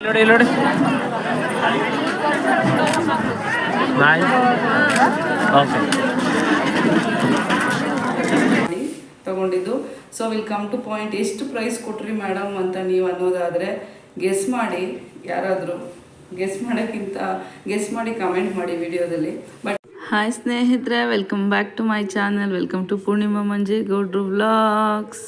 ನೋಡಿ ನೋಡಿ. ಓಕೆ ತಗೊಂಡಿದ್ದು. So will come to point ಎಷ್ಟು ಪ್ರೈಸ್ ಕೊಟ್ರಿ ಮೇಡಮ್ ಅಂತ ನೀವು ಅನ್ನೋದಾದರೆ ಗೆಸ್ ಮಾಡಿ. ಯಾರಾದರೂ ಗೆಸ್ ಮಾಡೋಕ್ಕಿಂತ ಗೆಸ್ ಮಾಡಿ ಕಮೆಂಟ್ ಮಾಡಿ ವಿಡಿಯೋದಲ್ಲಿ ಬಟ್ ಹಾಯ್ ಸ್ನೇಹಿತರೆ welcome back to my channel welcome to Poornima Manje Gowdru vlogs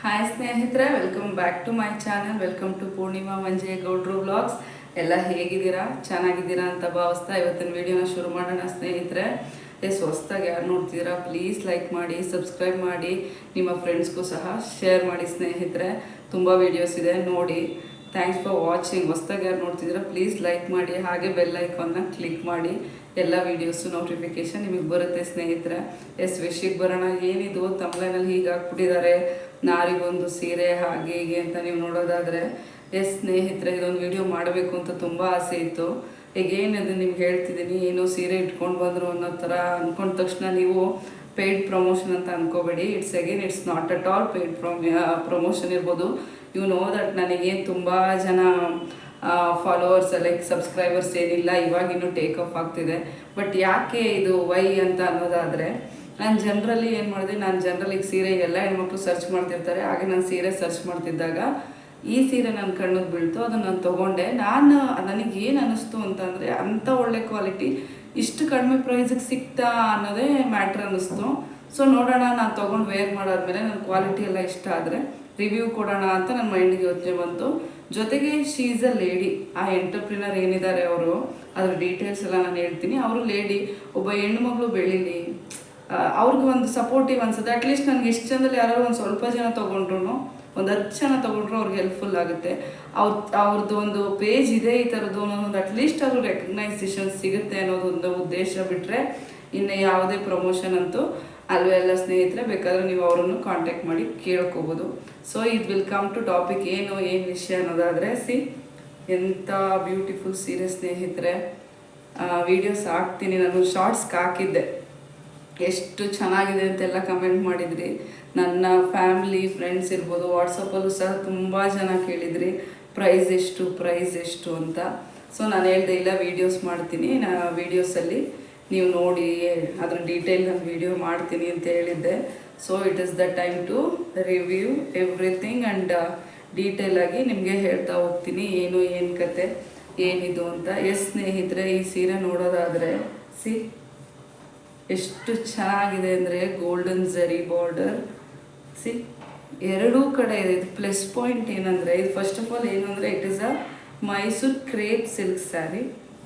hi ಸ್ನೇಹಿತರೆ welcome back to my channel welcome to Poornima Manje Gowdru vlogs ಎಲ್ಲ ಹೇಗಿದ್ದೀರಾ? ಚೆನ್ನಾಗಿದ್ದೀರಾ ಅಂತ ಭಾವಿಸ್ತಾ ಇವತ್ತಿನ ವಿಡಿಯೋನ ಶುರು ಮಾಡೋಣ ಸ್ನೇಹಿತರೆ. ಎಸ್ ಹೊಸ್ದಾಗಿ ಯಾರು ನೋಡ್ತಿದ್ದೀರಾ ಪ್ಲೀಸ್ ಲೈಕ್ ಮಾಡಿ ಸಬ್ಸ್ಕ್ರೈಬ್ ಮಾಡಿ, ನಿಮ್ಮ ಫ್ರೆಂಡ್ಸ್ಗೂ ಸಹ ಶೇರ್ ಮಾಡಿ ಸ್ನೇಹಿತರೆ. ತುಂಬ ವೀಡಿಯೋಸ್ ಇದೆ, ನೋಡಿ. ಥ್ಯಾಂಕ್ಸ್ ಫಾರ್ ವಾಚಿಂಗ್ ಹೊಸ್ದಾಗಿ ಯಾರು ನೋಡ್ತಿದ್ದೀರಾ ಪ್ಲೀಸ್ ಲೈಕ್ ಮಾಡಿ, ಹಾಗೆ ಬೆಲ್ ಐಕಾನ್ನ ಕ್ಲಿಕ್ ಮಾಡಿ. ಎಲ್ಲ ವೀಡಿಯೋಸು ನೋಟಿಫಿಕೇಶನ್ ನಿಮಗೆ ಬರುತ್ತೆ ಸ್ನೇಹಿತರೆ. ಎಸ್ ವಿಷಯಕ್ಕೆ ಬರೋಣ. ಏನಿದು ತಮ್ಲೈನಲ್ಲಿ ಹೀಗೆ ಹಾಕ್ಬಿಟ್ಟಿದ್ದಾರೆ. ನಾರಿಗೊಂದು ಸೀರೆ ಹಾಗೆ ಹೀಗೆ ಅಂತ ನೀವು ನೋಡೋದಾದರೆ, ಎಸ್ ಸ್ನೇಹಿತರೆ, ಇದೊಂದು ವಿಡಿಯೋ ಮಾಡಬೇಕು ಅಂತ ತುಂಬ ಆಸೆ ಇತ್ತು. ಈಗ ಅದು ನಿಮ್ಗೆ ಹೇಳ್ತಿದ್ದೀನಿ, ಏನೋ ಸೀರೆ ಇಟ್ಕೊಂಡು ಬಂದರು ಅನ್ನೋ ಥರ ಅಂದ್ಕೊಂಡ ತಕ್ಷಣ ನೀವು ಪೇಯ್ಡ್ ಪ್ರಮೋಷನ್ ಅಂತ ಅನ್ಕೋಬೇಡಿ. It's again it's not at all paid promotion ಇರ್ಬೋದು. ಯು ನೋ ದಟ್ ನನಗೇನು ತುಂಬ ಜನ ಫಾಲೋವರ್ಸ್ ಲೈಕ್ ಸಬ್ಸ್ಕ್ರೈಬರ್ಸ್ ಏನಿಲ್ಲ ಇವಾಗಿನ್ನೂ ಟೇಕ್ ಆಫ್ ಆಗ್ತಿದೆ. ಬಟ್ ಯಾಕೆ ಇದು ವೈ ಅಂತ ಅನ್ನೋದಾದರೆ ನಾನು ಜನರಲ್ಲಿ ಏನು ಮಾಡಿದೆ, ನಾನು ಜನರಲ್ ಈಗ ಸೀರೆ ಎಲ್ಲ ಹೆಣ್ಮಕ್ಳು ಸರ್ಚ್ ಮಾಡ್ತಿರ್ತಾರೆ, ಹಾಗೆ ನಾನು ಸೀರೆ ಸರ್ಚ್ ಮಾಡ್ತಿದ್ದಾಗ ಈ ಸೀರೆ ನನ್ನ ಕಣ್ಣಿಗೆ ಬೀಳ್ತು, ಅದನ್ನು ನಾನು ತೊಗೊಂಡೆ. ನಾನು ನನಗೆ ಏನು ಅನ್ನಿಸ್ತು ಅಂತಂದರೆ ಅಂಥ ಒಳ್ಳೆ ಕ್ವಾಲಿಟಿ ಇಷ್ಟು ಕಡಿಮೆ ಪ್ರೈಸಿಗೆ ಸಿಕ್ತಾ ಅನ್ನೋದೇ ಮ್ಯಾಟ್ರ್ ಅನ್ನಿಸ್ತು ಸೊ ನೋಡೋಣ, ನಾನು ತೊಗೊಂಡು ವೇರ್ ಮಾಡಾದ್ಮೇಲೆ ನನ್ನ ಕ್ವಾಲಿಟಿ ಎಲ್ಲ ಇಷ್ಟ ಆದರೆ ರಿವ್ಯೂ ಕೊಡೋಣ ಅಂತ ನನ್ನ ಮೈಂಡಿಗೆ ಯೋಚನೆ ಬಂತು. ಜೊತೆಗೆ she is a lady a entrepreneur ಏನಿದ್ದಾರೆ ಅವರು, ಅದ್ರ ಡೀಟೇಲ್ಸ್ ಎಲ್ಲ ನಾನು ಹೇಳ್ತೀನಿ. ಅವರು ಲೇಡಿ ಒಬ್ಬ ಹೆಣ್ಣು ಮಗಳು ಬೆಳೀಲಿ ಅವ್ರಿಗೆ ಒಂದು ಸಪೋರ್ಟಿವ್ ಅನ್ಸುತ್ತೆ. ಅಟ್ಲೀಸ್ಟ್ ನನಗೆ ಎಷ್ಟು ಜನದಲ್ಲಿ ಯಾರು ಒಂದು ಸ್ವಲ್ಪ ಜನ ತೊಗೊಂಡ್ರು ಒಂದು ಹತ್ತು ಜನ ತೊಗೊಂಡ್ರು ಅವ್ರಿಗೆ ಹೆಲ್ಪ್ಫುಲ್ ಆಗುತ್ತೆ. ಅವ್ರ ಅವ್ರದ್ದು ಒಂದು ಪೇಜ್ ಇದೆ ಈ ಥರದ್ದು ಅನ್ನೋದೊಂದು ಅಟ್ಲೀಸ್ಟ್ ಅವ್ರಿಗೆ ರೆಕಗ್ನೈಸೇಷನ್ ಸಿಗುತ್ತೆ ಅನ್ನೋದು ಒಂದು ಉದ್ದೇಶ ಬಿಟ್ಟರೆ ಇನ್ನು ಯಾವುದೇ ಪ್ರಮೋಷನ್ ಅಂತೂ ಅಲ್ವೇ ಎಲ್ಲ ಸ್ನೇಹಿತರೆ, ಬೇಕಾದ್ರೆ ನೀವು ಅವರನ್ನು ಕಾಂಟ್ಯಾಕ್ಟ್ ಮಾಡಿ ಕೇಳ್ಕೋಬೋದು. ಸೊ ಇದು ವಿಲ್ ಕಮ್ ಟು ಟಾಪಿಕ್ ಏನು ಏನು ವಿಷಯ ಅನ್ನೋದಾದರೆ, ಸಿ, ಎಂಥ ಬ್ಯೂಟಿಫುಲ್ ಸೀರೆ ಸ್ನೇಹಿತರೆ. ವೀಡಿಯೋಸ್ ಹಾಕ್ತೀನಿ, ನಾನು ಶಾರ್ಟ್ಸ್ಗೆ ಹಾಕಿದ್ದೆ. ಎಷ್ಟು ಚೆನ್ನಾಗಿದೆ ಅಂತೆಲ್ಲ ಕಮೆಂಟ್ ಮಾಡಿದ್ರಿ. ನನ್ನ ಫ್ಯಾಮಿಲಿ ಫ್ರೆಂಡ್ಸ್ ಇರ್ಬೋದು ವಾಟ್ಸಪ್ಪಲ್ಲೂ ಸಹ ತುಂಬ ಜನ ಕೇಳಿದ್ರಿ. ಪ್ರೈಸ್ ಎಷ್ಟು ಪ್ರೈಸ್ ಎಷ್ಟು ಅಂತ. ಸೊ ನಾನು ಹೇಳ್ದೆ, ಇಲ್ಲ ವೀಡಿಯೋಸ್ ಮಾಡ್ತೀನಿ. ನಾ ವೀಡಿಯೋಸಲ್ಲಿ ನೀವು ನೋಡಿ, ಅದ್ರ ಡೀಟೇಲ್ ನಾನು ವೀಡಿಯೋ ಮಾಡ್ತೀನಿ ಅಂತ ಹೇಳಿದ್ದೆ. So it is the time to review everything and ಆಗಿ ನಿಮಗೆ ಹೇಳ್ತಾ ಹೋಗ್ತೀನಿ. ಏನು ಏನು ಕತೆ, ಏನಿದು ಅಂತ. ಎಸ್, ಸ್ನೇಹಿತರೆ, ಈ ಸೀರೆ ನೋಡೋದಾದರೆ, ಸಿ ಎಷ್ಟು ಚೆನ್ನಾಗಿದೆ ಅಂದರೆ ಗೋಲ್ಡನ್ ಝರಿ ಬಾರ್ಡರ್ ಸಿ ಎರಡೂ ಕಡೆ ಇದೆ. ಇದು ಪ್ಲಸ್ ಪಾಯಿಂಟ್ ಏನಂದರೆ, ಇದು ಫಸ್ಟ್ ಆಫ್ ಆಲ್ ಏನು ಅಂದರೆ it is a Mysore crepe silk saree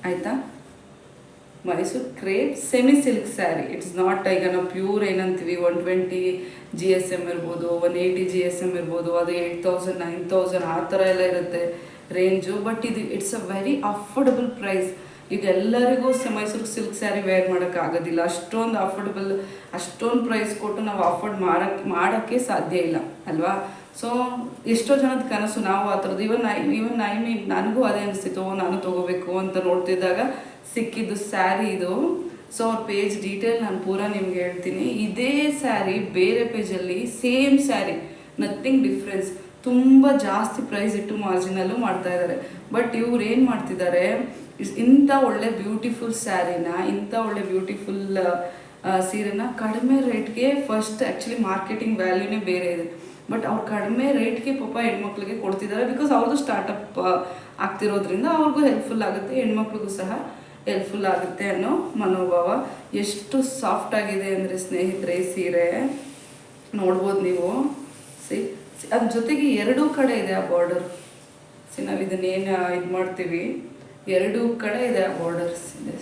ಆಯಿತಾ? Mysore crepe semi silk saree it's not ಈಗ ನಾವು ಪ್ಯೂರ್ ಏನಂತೀವಿ one twenty G S M ಇರ್ಬೋದು one eighty G S M ಇರ್ಬೋದು, ಅದು ಏಯ್ಟ್ ತೌಸಂಡ್ ನೈನ್ ತೌಸಂಡ್ ಆ ಥರ ಎಲ್ಲ ಇರುತ್ತೆ ರೇಂಜು ಬಟ್ ಇದು it's a very affordable price ಈಗ ಎಲ್ಲರಿಗೂ ಮೈಸೂರು ಸಿಲ್ಕ್ ಸ್ಯಾರಿ ವೇರ್ ಮಾಡೋಕ್ಕಾಗೋದಿಲ್ಲ ಅಷ್ಟೊಂದು ಅಫೋರ್ಡಬಲ್ ಅಷ್ಟೊಂದು ಪ್ರೈಸ್ ಕೊಟ್ಟು ನಾವು ಅಫೋರ್ಡ್ ಮಾಡೋಕ್ಕೆ ಮಾಡೋಕ್ಕೆ ಸಾಧ್ಯ ಇಲ್ಲ, ಅಲ್ವಾ? ಸೊ ಎಷ್ಟೋ ಜನದ ಕನಸು ನಾವು ಆ ಥರದ್ದು ಇವನ್ ಇವನ್ ಐ ಮೀನ್ ನನಗೂ ಅದೇ ಅನಿಸ್ತಿತ್ತು ನಾನು ತೊಗೋಬೇಕು ಅಂತ ನೋಡ್ತಿದ್ದಾಗ ಸಿಕ್ಕಿದ್ದು ಸ್ಯಾರಿ ಇದು. ಸೊ ಅವ್ರ ಪೇಜ್ ಡೀಟೇಲ್ ನಾನು ಪೂರ ನಿಮ್ಗೆ ಹೇಳ್ತೀನಿ. ಇದೇ ಸ್ಯಾರಿ ಬೇರೆ ಪೇಜಲ್ಲಿ ಸೇಮ್ ಸ್ಯಾರಿ ನಥಿಂಗ್ ಡಿಫ್ರೆನ್ಸ್ ತುಂಬ ಜಾಸ್ತಿ ಪ್ರೈಸ್ ಇಟ್ಟು ಮಾರ್ಜಿನಲ್ಲೂ ಮಾಡ್ತಾ ಇದ್ದಾರೆ ಬಟ್ ಇವ್ರು ಏನು ಮಾಡ್ತಿದ್ದಾರೆ ಇಂಥ ಒಳ್ಳೆ ಬ್ಯೂಟಿಫುಲ್ ಸ್ಯಾರಿನ ಇಂಥ ಒಳ್ಳೆ ಬ್ಯೂಟಿಫುಲ್ ಸೀರೆನ ಕಡಿಮೆ ರೇಟ್ಗೆ ಫಸ್ಟ್ ಆ್ಯಕ್ಚುಲಿ ಮಾರ್ಕೆಟಿಂಗ್ ವ್ಯಾಲ್ಯೂನೇ ಬೇರೆ ಇದೆ. ಬಟ್ ಅವ್ರು ಕಡಿಮೆ ರೇಟ್ಗೆ ಪಾಪ ಹೆಣ್ಮಕ್ಳಿಗೆ ಕೊಡ್ತಿದ್ದಾರೆ ಬಿಕಾಸ್ ಅವ್ರದ್ದು ಸ್ಟಾರ್ಟಪ್ ಆಗ್ತಿರೋದ್ರಿಂದ ಅವ್ರಿಗೂ ಹೆಲ್ಪ್ಫುಲ್ ಆಗುತ್ತೆ, ಹೆಣ್ಮಕ್ಳಿಗೂ ಸಹ ಹೆಲ್ಪ್ಫುಲ್ ಆಗುತ್ತೆ ಅನ್ನೋ ಮನೋಭಾವ. ಎಷ್ಟು ಸಾಫ್ಟ್ ಆಗಿದೆ ಅಂದರೆ ಸ್ನೇಹಿತರೆ ಸೀರೆ. ನೋಡ್ಬೋದು ನೀವು. ಸಿ ಅದ್ರ ಜೊತೆಗೆ ಎರಡೂ ಕಡೆ ಇದೆ ಆ ಬಾರ್ಡರ್ ಸಿ, ನಾವು ಇದನ್ನೇನು ಇದು ಮಾಡ್ತೀವಿ? ಎರಡೂ ಕಡೆ ಇದೆ ಆ ಬಾರ್ಡರ್ಸ್ ಇದೆ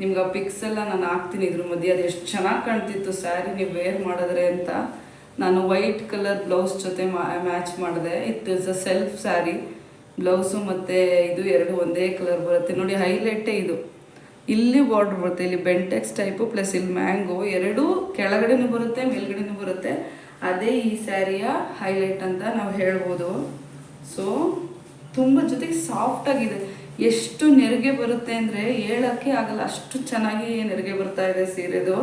ನಿಮ್ಗೆ ಆ ಪಿಕ್ಸ್ ಎಲ್ಲ ನಾನು ಹಾಕ್ತೀನಿ ಇದ್ರ ಮಧ್ಯೆ. ಅದು ಎಷ್ಟು ಚೆನ್ನಾಗಿ ಕಾಣ್ತಿತ್ತು ಸ್ಯಾರಿ ನೀವು ವೇರ್ ಮಾಡಿದ್ರೆ ಅಂತ. ನಾನು ವೈಟ್ ಕಲರ್ ಬ್ಲೌಸ್ ಜೊತೆ ಮ್ಯಾಚ್ ಮಾಡಿದೆ. It is a self saree blouse ಮತ್ತು ಇದು ಎರಡು ಒಂದೇ ಕಲರ್ ಬರುತ್ತೆ. ನೋಡಿ ಹೈಲೈಟೇ ಇದು. ಇಲ್ಲಿ ಬಾರ್ಡ್ರ್ ಬರುತ್ತೆ. ಇಲ್ಲಿ ಬೆಂಟೆಕ್ಸ್ ಟೈಪು ಪ್ಲಸ್ ಇಲ್ಲಿ ಮ್ಯಾಂಗೋ ಎರಡೂ ಕೆಳಗಡೆನೂ ಬರುತ್ತೆ, ಮೇಲ್ಗಡೆನೂ ಬರುತ್ತೆ. ಅದೇ ಈ ಸ್ಯಾರಿಯ ಹೈಲೈಟ್ ಅಂತ ನಾವು ಹೇಳ್ಬೋದು. ಸೊ ತುಂಬ ಜೊತೆಗೆ ಸಾಫ್ಟ್ ಆಗಿದೆ. ಎಷ್ಟು ನೆರಿಗೆ ಬರುತ್ತೆ ಅಂದರೆ ಹೇಳೋಕ್ಕೆ ಆಗಲ್ಲ, ಅಷ್ಟು ಚೆನ್ನಾಗಿ ನೆರಿಗೆ ಬರ್ತಾ ಇದೆ ಸೀರೆದು.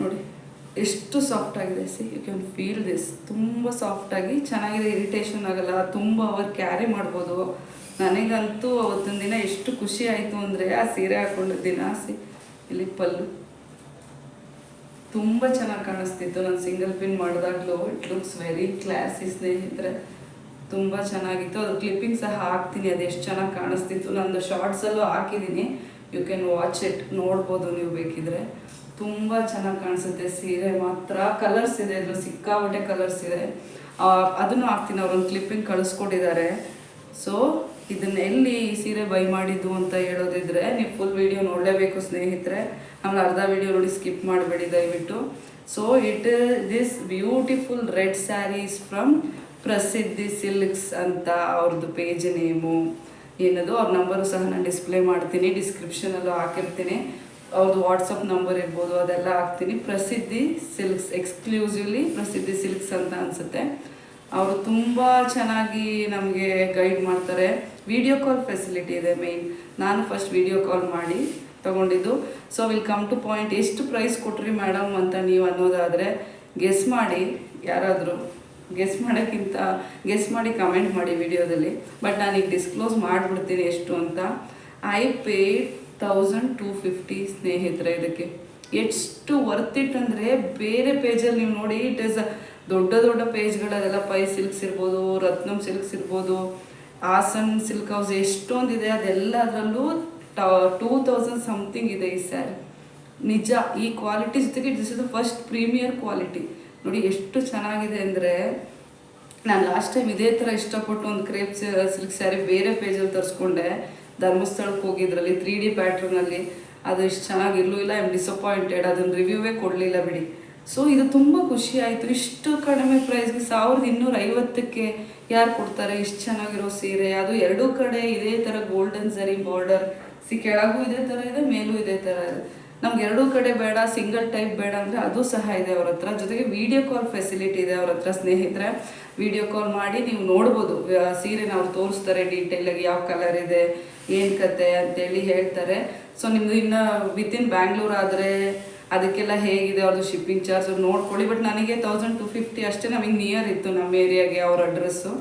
ನೋಡಿ, ಎಷ್ಟು ಸಾಫ್ಟ್ ಆಗಿದೆ. See you can feel this ತುಂಬ ಸಾಫ್ಟಾಗಿ ಚೆನ್ನಾಗಿದೆ ಇರಿಟೇಷನ್ ಆಗಲ್ಲ, ತುಂಬ ಅವರ್ ಕ್ಯಾರಿ ಮಾಡ್ಬೋದು. ನನಗಂತೂ ಅವತ್ತೊಂದು ದಿನ ಎಷ್ಟು ಖುಷಿ ಆಯಿತು ಅಂದರೆ ಆ ಸೀರೆ ಹಾಕೊಂಡಿದ್ದ ದಿನ ಸಿ ಇಲ್ಲಿ ಪಲ್ಲು. ತುಂಬ ಚೆನ್ನಾಗಿ ಕಾಣಿಸ್ತಿತ್ತು. ನಾನು ಸಿಂಗಲ್ ಪಿನ್ ಮಾಡಿದಾಗಲೂ ಇಟ್ ಲುಕ್ಸ್ ವೆರಿ ಕ್ಲಾಸಿ ಸ್ನೇಹಿತರೆ. ತುಂಬ ಚೆನ್ನಾಗಿತ್ತು. ಅದು ಕ್ಲಿಪ್ಪಿಂಗ್ ಸಹ ಹಾಕ್ತೀನಿ. ಅದು ಎಷ್ಟು ಚೆನ್ನಾಗಿ ಕಾಣಿಸ್ತಿತ್ತು. ನಂದು ಶಾರ್ಟ್ಸಲ್ಲೂ ಹಾಕಿದ್ದೀನಿ ಯು ಕ್ಯಾನ್ ವಾಚ್ ಇಟ್ ನೋಡ್ಬೋದು ನೀವು ಬೇಕಿದ್ರೆ. ತುಂಬ ಚೆನ್ನಾಗಿ ಕಾಣಿಸುತ್ತೆ. ಸೀರೆ ಮಾತ್ರ ಕಲರ್ಸ್ ಇದೆ. ಅದು ಸಿಕ್ಕಾಪಟ್ಟೆ ಕಲರ್ಸ್ ಇದೆ. ಅದನ್ನು ಹಾಕ್ತೀನಿ. ಅವ್ರೊಂದು ಕ್ಲಿಪ್ಪಿಂಗ್ ಕಳಿಸ್ಕೊಟ್ಟಿದ್ದಾರೆ. ಸೊ ಇದನ್ನ ಎಲ್ಲಿ ಈ ಸೀರೆ ಬೈ ಮಾಡಿದ್ದು ಅಂತ ಹೇಳೋದಿದ್ರೆ ನೀವು ಫುಲ್ ವಿಡಿಯೋ ನೋಡಲೇಬೇಕು ಸ್ನೇಹಿತರೆ. ಆಮೇಲೆ ಅರ್ಧ ವಿಡಿಯೋ ನೋಡಿ ಸ್ಕಿಪ್ ಮಾಡಬೇಡಿ ದಯವಿಟ್ಟು. So it this beautiful red sarees from Prasiddhi silks ಅಂತ ಅವ್ರದ್ದು ಪೇಜ್ ನೇಮು ಏನದು? ಅವ್ರ ನಂಬರು ಸಹ ನಾನು ಡಿಸ್ಪ್ಲೇ ಮಾಡ್ತೀನಿ ಡಿಸ್ಕ್ರಿಪ್ಷನಲ್ಲೂ ಹಾಕಿರ್ತೀನಿ. ಅವ್ರದ್ದು ವಾಟ್ಸಪ್ ನಂಬರ್ ಇರ್ಬೋದು, ಅದೆಲ್ಲ ಹಾಕ್ತೀನಿ. ಪ್ರಸಿದ್ಧಿ ಸಿಲ್ಕ್ಸ್ ಎಕ್ಸ್ಕ್ಲೂಸಿವ್ಲಿ ಪ್ರಸಿದ್ಧಿ ಸಿಲ್ಕ್ಸ್ ಅಂತ ಅನಿಸುತ್ತೆ. ಅವರು ತುಂಬ ಚೆನ್ನಾಗಿ ನಮಗೆ ಗೈಡ್ ಮಾಡ್ತಾರೆ. ವಿಡಿಯೋ ಕಾಲ್ ಫೆಸಿಲಿಟಿ ಇದೆ ಮೇಯ್ನ್ ನಾನು ಫಸ್ಟ್ ವಿಡಿಯೋ ಕಾಲ್ ಮಾಡಿ ತಗೊಂಡಿದ್ದು. So will come to point ಎಷ್ಟು ಪ್ರೈಸ್ ಕೊಟ್ರಿ ಮೇಡಮ್ ಅಂತ ನೀವು ಅನ್ನೋದಾದರೆ ಗೆಸ್ ಮಾಡಿ. ಯಾರಾದರೂ ಗೆಸ್ ಮಾಡೋಕ್ಕಿಂತ ಗೆಸ್ ಮಾಡಿ ಕಮೆಂಟ್ ಮಾಡಿ ವಿಡಿಯೋದಲ್ಲಿ ಬಟ್ ನಾನು ಈಗ ಡಿಸ್ಕ್ಲೋಸ್ ಮಾಡಿಬಿಡ್ತೀನಿ ಎಷ್ಟು ಅಂತ. I paid thousand two fifty ಸ್ನೇಹಿತರೆ ಇದಕ್ಕೆ. ಎಷ್ಟು ವರ್ತ್ ಇಟ್ ಅಂದರೆ ಬೇರೆ ಪೇಜಲ್ಲಿ ನೀವು ನೋಡಿ ಇಟ್ ಇಸ್ ದೊಡ್ಡ ದೊಡ್ಡ ಪೇಜ್ಗಳಲ್ಲೆಲ್ಲ ಪೈ ಸಿಲ್ಕ್ಸ್ ಇರ್ಬೋದು, ರತ್ನಂ ಸಿಲ್ಕ್ಸ್ ಇರ್ಬೋದು, ಹಾಸನ್ ಸಿಲ್ಕ್ ಹೌಸ್ ಎಷ್ಟೊಂದಿದೆ ಅದೆಲ್ಲ ಅದರಲ್ಲೂ ಟೂ ತೌಸಂಡ್ ಸಮಥಿಂಗ್ ಇದೆ ಈ ಸ್ಯಾರಿ ನಿಜ, ಈ ಕ್ವಾಲಿಟಿ ಜೊತೆಗೆ this is the first premier quality ನೋಡಿ, ಎಷ್ಟು ಚೆನ್ನಾಗಿದೆ ಅಂದರೆ, ನಾನು ಲಾಸ್ಟ್ ಟೈಮ್ ಇದೇ ಥರ ಇಷ್ಟಪಟ್ಟು ಒಂದು ಕ್ರೇಪ್ ಸಿಲ್ಕ್ ಸ್ಯಾರಿ ಬೇರೆ ಪೇಜಲ್ಲಿ ತರಿಸ್ಕೊಂಡೆ. ಧರ್ಮಸ್ಥಳಕ್ಕೆ ಹೋಗಿದ್ರಲ್ಲಿ ತ್ರೀ ಡಿ ಪ್ಯಾಟ್ರನಲ್ಲಿ ಅದು ಇಷ್ಟು ಚೆನ್ನಾಗಿ ಇರಲೂ ಇಲ್ಲ ಐ ಆಮ್ ಡಿಸಪಾಯಿಂಟೆಡ್ ಅದನ್ನು ರಿವ್ಯೂವೇ ಕೊಡಲಿಲ್ಲ ಬಿಡಿ. ಸೊ ಇದು ತುಂಬ ಖುಷಿ ಆಯಿತು. ಇಷ್ಟು ಕಡಿಮೆ ಪ್ರೈಸ್ಗೆ ಸಾವಿರದ ಇನ್ನೂರ ಐವತ್ತಕ್ಕೆ ಯಾರು ಕೊಡ್ತಾರೆ? ಇಷ್ಟು ಚೆನ್ನಾಗಿರೋ ಸೀರೆ, ಅದು ಎರಡೂ ಕಡೆ ಇದೇ ಥರ ಗೋಲ್ಡನ್ ಸರಿ ಬಾರ್ಡರ್ ಸಿ ಕೆಳಗೂ ಇದೇ ಥರ ಇದೆ, ಮೇಲೂ ಇದೇ ಥರ ಇದೆ. ನಮ್ಗೆ ಎರಡೂ ಕಡೆ ಬೇಡ ಸಿಂಗಲ್ ಟೈಪ್ ಬೇಡ ಅಂದರೆ ಅದು ಸಹ ಇದೆ ಅವ್ರ ಹತ್ರ. ಜೊತೆಗೆ ವಿಡಿಯೋ ಕಾಲ್ ಫೆಸಿಲಿಟಿ ಇದೆ ಅವ್ರ ಹತ್ರ, ಸ್ನೇಹಿತರೆ. ವಿಡಿಯೋ ಕಾಲ್ ಮಾಡಿ ನೀವು ನೋಡ್ಬೋದು ಸೀರೆ ಸೀರೆನ ಅವ್ರು ತೋರಿಸ್ತಾರೆ ಡೀಟೇಲಾಗಿ ಯಾವ ಕಲರ್ ಇದೆ, ಏನು ಕತೆ ಅಂತೇಳಿ ಹೇಳ್ತಾರೆ. ಸೊ ನಿಮ್ಮದು ಇನ್ನು ವಿತಿನ್ ಬ್ಯಾಂಗ್ಳೂರ್ ಆದರೆ ಅದಕ್ಕೆಲ್ಲ ಹೇಗಿದೆ, ಅವ್ರದ್ದು ಶಿಪ್ಪಿಂಗ್ ಚಾರ್ಜ್ ನೋಡ್ಕೊಳ್ಳಿ. ಬಟ್ ನನಗೆ ತೌಸಂಡ್ ಟು ಫಿಫ್ಟಿ ಅಷ್ಟೇ ನಮಗೆ ನಿಯರ್ ಇತ್ತು ನಮ್ಮ ಏರಿಯಾಗೆ ಅವ್ರ ಅಡ್ರೆಸ್ಸು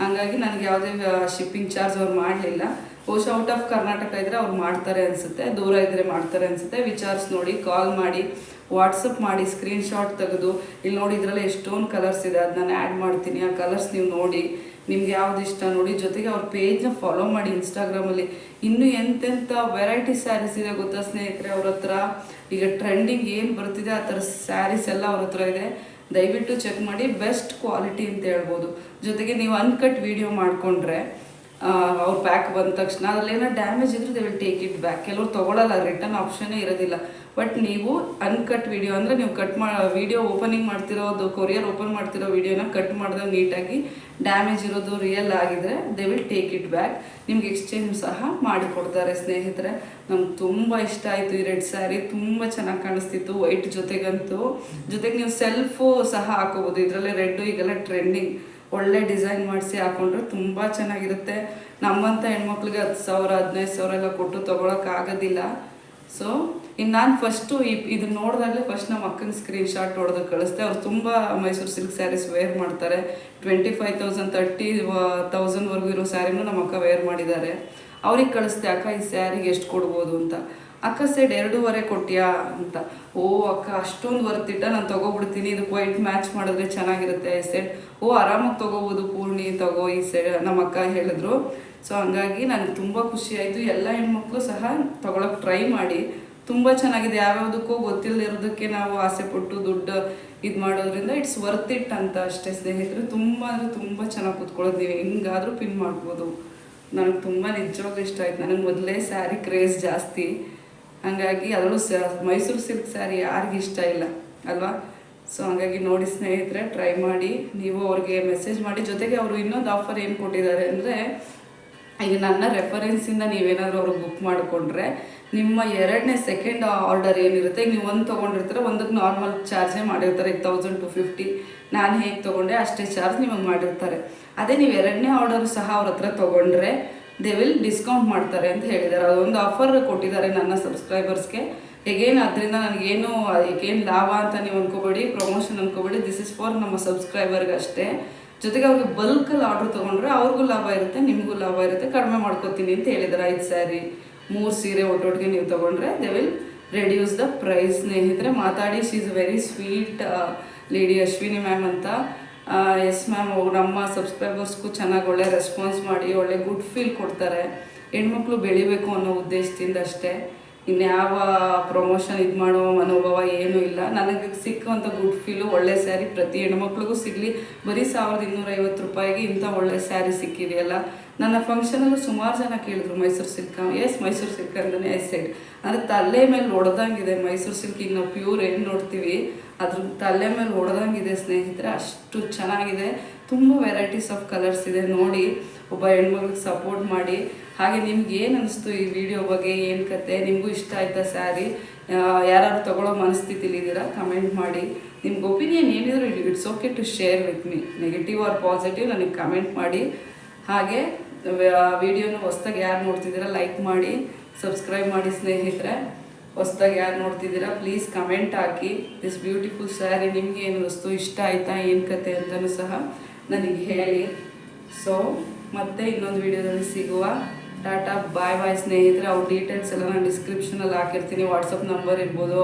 ಹಂಗಾಗಿ ನನಗೆ ಯಾವುದೇ ಶಿಪ್ಪಿಂಗ್ ಚಾರ್ಜ್ ಅವ್ರು ಮಾಡಲಿಲ್ಲ. ಬಹುಶಃ ಔಟ್ ಆಫ್ ಕರ್ನಾಟಕ ಇದ್ದರೆ ಅವ್ರು ಮಾಡ್ತಾರೆ ಅನಿಸುತ್ತೆ, ದೂರ ಇದ್ದರೆ ಮಾಡ್ತಾರೆ ಅನಿಸುತ್ತೆ. ವಿಚಾರ್ಸ್ ನೋಡಿ ಕಾಲ್ ಮಾಡಿ ವಾಟ್ಸಪ್ ಮಾಡಿ ಸ್ಕ್ರೀನ್ಶಾಟ್ ತೆಗೆದು. ಇಲ್ಲಿ ನೋಡಿ ಇದರಲ್ಲಿ ಎಷ್ಟೊಂದು ಕಲರ್ಸ್ ಇದೆ ಅದು ನಾನು ಆ್ಯಡ್ ಮಾಡ್ತೀನಿ. ಆ ಕಲರ್ಸ್ ನೀವು ನೋಡಿ. ನಿಮ್ಗೆ ಯಾವ್ದು ಇಷ್ಟ ನೋಡಿ, ಜೊತೆಗೆ ಅವ್ರ ಪೇಜ್ನ ಫಾಲೋ ಮಾಡಿ ಇನ್ಸ್ಟಾಗ್ರಾಮಲ್ಲಿ ಇನ್ನೂ ಎಂತೆಂಥ ವೆರೈಟಿ ಸ್ಯಾರೀಸ್ ಇದೆ ಗೊತ್ತಾ ಸ್ನೇಹಿತರೆ ಅವ್ರ ಹತ್ರ? ಈಗ ಟ್ರೆಂಡಿಂಗ್ ಏನು ಬರ್ತಿದೆ ಆ ಥರ ಸ್ಯಾರೀಸ್ ಎಲ್ಲ ಅವ್ರ ಹತ್ರ ಇದೆ. ದಯವಿಟ್ಟು ಚೆಕ್ ಮಾಡಿ ಬೆಸ್ಟ್ ಕ್ವಾಲಿಟಿ ಅಂತ ಹೇಳ್ಬೋದು. ಜೊತೆಗೆ ನೀವು ಅನ್ಕಟ್ ವಿಡಿಯೋ ಮಾಡಿಕೊಂಡ್ರೆ ಅವ್ರ ಪ್ಯಾಕ್ ಬಂದ ತಕ್ಷಣ ಅದ್ರಲ್ಲಿ ಏನೋ ಡ್ಯಾಮೇಜ್ ಇದ್ರೆ they will take it back ಕೆಲವ್ರು ತೊಗೊಳಲ್ಲ ರಿಟರ್ನ್ ಆಪ್ಷನ್ನೇ ಇರೋದಿಲ್ಲ. ಬಟ್ ನೀವು ಅನ್ಕಟ್ ವಿಡಿಯೋ ಅಂದರೆ ನೀವು ಕಟ್ ಮಾ ವಿಡಿಯೋ ಓಪನಿಂಗ್ ಮಾಡ್ತಿರೋದು ಕೊರಿಯರ್ ಓಪನ್ ಮಾಡ್ತಿರೋ ವಿಡಿಯೋನ ಕಟ್ ಮಾಡಿದಾಗ ನೀಟಾಗಿ ಡ್ಯಾಮೇಜ್ ಇರೋದು ರಿಯಲ್ ಆಗಿದ್ರೆ they will take it back ನಿಮ್ಗೆ ಎಕ್ಸ್ಚೇಂಜ್ ಸಹ ಮಾಡಿಕೊಡ್ತಾರೆ ಸ್ನೇಹಿತರೆ. ನಮ್ಗೆ ತುಂಬ ಇಷ್ಟ ಆಯಿತು ಈ ರೆಡ್ ಸ್ಯಾರಿ ತುಂಬ ಚೆನ್ನಾಗಿ ಕಾಣಿಸ್ತಿತ್ತು. ವೈಟ್ ಜೊತೆಗಂತೂ. ಜೊತೆಗೆ ನೀವು ಸೆಲ್ಫು ಸಹ ಹಾಕೋಬೋದು. ಇದರಲ್ಲೇ ರೆಡ್ಡು ಈಗೆಲ್ಲ ಟ್ರೆಂಡಿಂಗ್ ಒಳ್ಳೆ ಡಿಸೈನ್ ಮಾಡಿಸಿ ಹಾಕೊಂಡ್ರೆ ತುಂಬ ಚೆನ್ನಾಗಿರುತ್ತೆ. ನಮ್ಮಂಥ ಹೆಣ್ಮಕ್ಳಿಗೆ ಹತ್ತು ಸಾವಿರ, ಹದಿನೈದು ಸಾವಿರ ಎಲ್ಲ ಕೊಟ್ಟು ತೊಗೊಳಕ್ಕಾಗೋದಿಲ್ಲ ಸೊ ಇನ್ನು ನಾನು ಫಸ್ಟು ಈ ಇದು ನೋಡಿದಾಗಲೇ ಫಸ್ಟ್ ನಮ್ಮ ಅಕ್ಕನ ಸ್ಕ್ರೀನ್ ಶಾಟ್ ಹೊಡೆದು ಕಳಿಸ್ದೆ. ಅವ್ರು ತುಂಬ ಮೈಸೂರು ಸಿಲ್ಕ್ ಸ್ಯಾರೀಸ್ ವೇರ್ ಮಾಡ್ತಾರೆ. ಟ್ವೆಂಟಿ ಫೈವ್ ತೌಸಂಡ್ ತರ್ಟಿ ತೌಸಂಡ್ವರೆಗೂ ಇರೋ ಸ್ಯಾರಿನೂ ನಮ್ಮ ಅಕ್ಕ ವೇರ್ ಮಾಡಿದ್ದಾರೆ. ಅವ್ರಿಗೆ ಕಳಿಸ್ದೆ, ಅಕ್ಕ, ಈ ಸ್ಯಾರಿಗೆ ಎಷ್ಟು ಕೊಡ್ಬೋದು? ಅಂತ. ಅಕ್ಕ ಸೈಡ್ ಎರಡೂವರೆ ಕೊಟ್ಟಿಯಾ? ಅಂತ. ಓ, ಅಕ್ಕ, ಅಷ್ಟೊಂದು ವರ್ತಿಟ್ಟ ನಾನು ತೊಗೊಬಿಡ್ತೀನಿ. ಇದಕ್ಕೆ ವೈಟ್ ಮ್ಯಾಚ್ ಮಾಡಿದ್ರೆ ಚೆನ್ನಾಗಿರುತ್ತೆ ಐ ಸೈಡ್ ಓ ಆರಾಮಾಗಿ ತಗೋಬೋದು, ಪೂರ್ಣಿ ತಗೋ, ಈ ಸೆ, ನಮ್ಮ ಅಕ್ಕ ಹೇಳಿದ್ರು. ಸೊ ಹಂಗಾಗಿ ನನಗೆ ತುಂಬ ಖುಷಿ ಆಯಿತು. ಎಲ್ಲ ಹೆಣ್ಮಕ್ಳು ಸಹ ತಗೊಳಕ್ಕೆ ಟ್ರೈ ಮಾಡಿ. ತುಂಬ ಚೆನ್ನಾಗಿದೆ. ಯಾವ್ಯಾವುದಕ್ಕೂ ಗೊತ್ತಿಲ್ಲದೆ ಇರೋದಕ್ಕೆ ನಾವು ಆಸೆ ಪಟ್ಟು ದುಡ್ಡು ಇದು ಮಾಡೋದ್ರಿಂದ ಇಟ್ಸ್ ವರ್ತ್ ಇಟ್ ಅಂತ ಅಷ್ಟೇ ಸ್ನೇಹಿತರು. ತುಂಬ ಅಂದರೆ ತುಂಬ ಚೆನ್ನಾಗಿ ಕೂತ್ಕೊಳ್ಳೋದು ನೀವು ಹೆಂಗಾದರೂ ಪಿನ್ ಮಾಡ್ಬೋದು. ನನಗೆ ತುಂಬ ನಿಜವಾಗ್ಲೂ ಇಷ್ಟ ಆಯ್ತು. ನನಗೆ ಮೊದಲೇ ಸ್ಯಾರಿ ಕ್ರೇಜ್ ಜಾಸ್ತಿ. ಹಾಗಾಗಿ ಅದರಲ್ಲೂ ಮೈಸೂರು ಸಿಲ್ಕ್ ಸ್ಯಾರಿ ಯಾರಿಗೂ ಇಷ್ಟ ಇಲ್ಲ. ಅಲ್ವಾ? ಸೊ ಹಾಗಾಗಿ ನೋಡಿ ಸ್ನೇಹಿತರೆ ಟ್ರೈ ಮಾಡಿ, ನೀವು ಅವ್ರಿಗೆ ಮೆಸೇಜ್ ಮಾಡಿ. ಜೊತೆಗೆ ಅವರು ಇನ್ನೊಂದು ಆಫರ್ ಏನು ಕೊಟ್ಟಿದ್ದಾರೆ ಅಂದರೆ, ಈಗ ನನ್ನ ರೆಫರೆನ್ಸಿಂದ ನೀವೇನಾದರೂ ಅವ್ರಿಗೆ ಬುಕ್ ಮಾಡಿಕೊಂಡ್ರೆ, ನಿಮ್ಮ ಎರಡನೇ ಸೆಕೆಂಡ್ ಆರ್ಡರ್ ಏನಿರುತ್ತೆ ನೀವು ಒಂದು ತೊಗೊಂಡಿರ್ತೀರ, ಒಂದಕ್ಕೆ ನಾರ್ಮಲ್ ಚಾರ್ಜೇ ಮಾಡಿರ್ತಾರೆ. ಈಗ ತೌಸಂಡ್ ಟು ಫಿಫ್ಟಿ ನಾನು ಹೇಗೆ ತೊಗೊಂಡೆ, ಅಷ್ಟೇ ಚಾರ್ಜ್ ನಿಮಗೆ ಮಾಡಿರ್ತಾರೆ. ಅದೇ ನೀವು ಎರಡನೇ ಆರ್ಡರ್ ಸಹ ಅವ್ರ ಹತ್ರ ತೊಗೊಂಡ್ರೆ ದೇ ವಿಲ್ ಡಿಸ್ಕೌಂಟ್ ಮಾಡ್ತಾರೆ ಅಂತ ಹೇಳಿದ್ದಾರೆ. ಅದೊಂದು ಆಫರ್ ಕೊಟ್ಟಿದ್ದಾರೆ ನನ್ನ ಸಬ್ಸ್ಕ್ರೈಬರ್ಸ್ಗೆ ಹೇಗೇನು ಅದರಿಂದ ನನಗೇನು ಏನು ಲಾಭ ಅಂತ ನೀವು ಅನ್ಕೋಬೇಡಿ ಪ್ರಮೋಷನ್ ಅನ್ಕೋಬೇಡಿ ದಿಸ್ ಇಸ್ ಫಾರ್ ನಮ್ಮ ಸಬ್ಸ್ಕ್ರೈಬರ್ಗೆ ಅಷ್ಟೇ ಜೊತೆಗೆ ಅವ್ರಿಗೆ ಬಲ್ಕಲ್ಲಿ ಆರ್ಡ್ರ್ ತೊಗೊಂಡ್ರೆ ಅವ್ರಿಗೂ ಲಾಭ ಇರುತ್ತೆ, ನಿಮಗೂ ಲಾಭ ಇರುತ್ತೆ, ಕಡಿಮೆ ಮಾಡ್ಕೋತೀನಿ ಅಂತ ಹೇಳಿದ್ದಾರೆ ಐದು ಸ್ಯಾರಿ ಮೂರು ಸೀರೆ ಒಟ್ಟೊಟ್ಟಿಗೆ ನೀವು ತೊಗೊಂಡ್ರೆ they will reduce the price ಸ್ನೇಹಿತರೆ. ಮಾತಾಡಿ she is very sweet lady Ashwini ma'am ಅಂತ. ಎಸ್ ಮ್ಯಾಮ್ ನಮ್ಮ ಸಬ್ಸ್ಕ್ರೈಬರ್ಸ್ಗೂ ಚೆನ್ನಾಗಿ ಒಳ್ಳೆ ರೆಸ್ಪಾನ್ಸ್ ಮಾಡಿ, ಒಳ್ಳೆ ಗುಡ್ ಫೀಲ್ ಕೊಡ್ತಾರೆ. ಹೆಣ್ಮಕ್ಳು ಬೆಳಿಬೇಕು ಅನ್ನೋ ಉದ್ದೇಶದಿಂದ ಅಷ್ಟೇ. ಇನ್ಯಾವ ಪ್ರಮೋಷನ್ ಇದು ಮಾಡೋ ಮನೋಭಾವ ಏನೂ ಇಲ್ಲ. ನನಗೆ ಸಿಕ್ಕುವಂಥ ಗುಡ್ ಫೀಲು ಒಳ್ಳೆ ಸ್ಯಾರಿ ಪ್ರತಿ ಹೆಣ್ಮಕ್ಳಿಗೂ ಸಿಗಲಿ. ಬರೀ ಸಾವಿರದ ಇನ್ನೂರೈವತ್ತು ರೂಪಾಯಿಗೆ ಇಂಥ ಒಳ್ಳೆ ಸ್ಯಾರಿ ಸಿಕ್ಕಿದೆಯಲ್ಲ ನನ್ನ ಫಂಕ್ಷನಲ್ಲೂ ಸುಮಾರು ಜನ ಕೇಳಿದ್ರು Mysuru silk yes Mysuru silk ಅಂದ್ರೆ ಎಸ್ ಸೈಡ್ ಅಂದರೆ ತಲೆ ಮೇಲೆ ಹೊಡೆದಂಗಿದೆ ಮೈಸೂರು ಸಿಲ್ಕ್ ಈಗ ನಾವು ಪ್ಯೂರ್ ಏನು ನೋಡ್ತೀವಿ. ಅದ್ರ ತಲೆ ಮೇಲೆ ಹೊಡೆದಂಗಿದೆ ಸ್ನೇಹಿತರೆ, ಅಷ್ಟು ಚೆನ್ನಾಗಿದೆ. ತುಂಬ ವೆರೈಟೀಸ್ ಆಫ್ ಕಲರ್ಸ್ ಇದೆ. ನೋಡಿ, ಒಬ್ಬ ಹೆಣ್ಮಗ್ಳಿಗೆ ಸಪೋರ್ಟ್ ಮಾಡಿ. ಹಾಗೆ ನಿಮ್ಗೆ ಏನು ಅನಿಸ್ತು ಈ ವಿಡಿಯೋ ಬಗ್ಗೆ, ಏನು ಕತೆ? ನಿಮಗೂ ಇಷ್ಟ ಆಯ್ತಾ ಸ್ಯಾರಿ ಯಾರು ತಗೊಳ್ಳೋ ಮನಸ್ಥಿತಿಲಿದ್ದೀರಾ ಕಮೆಂಟ್ ಮಾಡಿ. ನಿಮ್ಗೆ ಒಪಿನಿಯನ್ ಏನಿದ್ರು it's okay to share with me negative or positive ನನಗೆ ಕಮೆಂಟ್ ಮಾಡಿ. ಹಾಗೆ ವಿಡಿಯೋನ ಹೊಸ್ದಾಗಿ ಯಾರು ನೋಡ್ತಿದ್ದೀರಾ ಲೈಕ್ ಮಾಡಿ. ಸಬ್ಸ್ಕ್ರೈಬ್ ಮಾಡಿ ಸ್ನೇಹಿತರೆ. ಹೊಸ್ದಾಗಿ ಯಾರು ನೋಡ್ತಿದ್ದೀರಾ ಪ್ಲೀಸ್ ಕಮೆಂಟ್ ಹಾಕಿ. ದಿಸ್ ಬ್ಯೂಟಿಫುಲ್ ಸ್ಯಾರಿ ನಿಮಗೆ ಏನು ವಸ್ತು ಇಷ್ಟ ಆಯ್ತಾ? ಏನು ಕತೆ ಅಂತಲೂ ಸಹ ನನಗೆ ಹೇಳಿ. ಸೊ ಮತ್ತೆ ಇನ್ನೊಂದು ವಿಡಿಯೋದಲ್ಲಿ ಸಿಗುವ. ಟಾಟಾ ಬಾಯ್ ಬಾಯ್ ಸ್ನೇಹಿತರೆ, ಅವ್ರ ಡೀಟೇಲ್ಸ್ ಎಲ್ಲ ನಾನು ಡಿಸ್ಕ್ರಿಪ್ಷನಲ್ಲಿ ಹಾಕಿರ್ತೀನಿ. ವಾಟ್ಸಪ್ ನಂಬರ್ ಇರ್ಬೋದು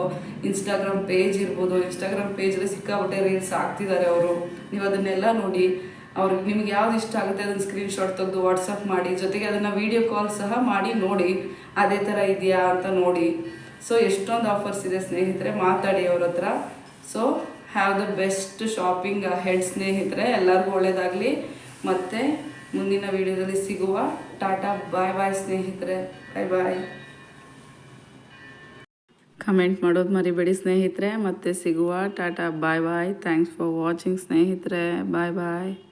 ಇನ್ಸ್ಟಾಗ್ರಾಮ್ ಪೇಜ್ ಇರ್ಬೋದು. ಇನ್ಸ್ಟಾಗ್ರಾಮ್ ಪೇಜಲ್ಲಿ ಸಿಕ್ಕಾಪಟ್ಟೆ ರೀಲ್ಸ್ ಹಾಕ್ತಿದ್ದಾರೆ ಅವರು. ನೀವು ಅದನ್ನೆಲ್ಲ ನೋಡಿ, ಅವ್ರಿಗೆ ನಿಮ್ಗೆ ಯಾವ್ದು ಇಷ್ಟ ಆಗುತ್ತೆ ಅದನ್ನು ಸ್ಕ್ರೀನ್ಶಾಟ್ ತೆಗೆದು ವಾಟ್ಸಪ್ ಮಾಡಿ. ಜೊತೆಗೆ ಅದನ್ನು ವೀಡಿಯೋ ಕಾಲ್ ಸಹ ಮಾಡಿ, ನೋಡಿ, ಅದೇ ಥರ ಇದೆಯಾ ಅಂತ ನೋಡಿ. ಸೊ ಎಷ್ಟೊಂದು ಆಫರ್ಸ್ ಇದೆ ಸ್ನೇಹಿತರೆ, ಮಾತಾಡಿ ಅವ್ರ ಹತ್ರ. So have the best shopping head ಸ್ನೇಹಿತರೆ. ಎಲ್ಲರಿಗೂ ಒಳ್ಳೆಯದಾಗಲಿ ಮತ್ತು ಮುಂದಿನ ವಿಡಿಯೋದಲ್ಲಿ ಸಿಗುವ ಟಾಟಾ, ಬಾಯ್ ಬಾಯ್ ಸ್ನೇಹಿತರೆ, ಬಾಯ್ ಬಾಯ್. ಕಮೆಂಟ್ ಮಾಡೋದು ಮರಿಬೇಡಿ ಸ್ನೇಹಿತರೆ, ಮತ್ತೆ ಸಿಗುವ tata, bye bye. Thanks for watching ಸ್ನೇಹಿತರೆ, ಬಾಯ್ ಬಾಯ್.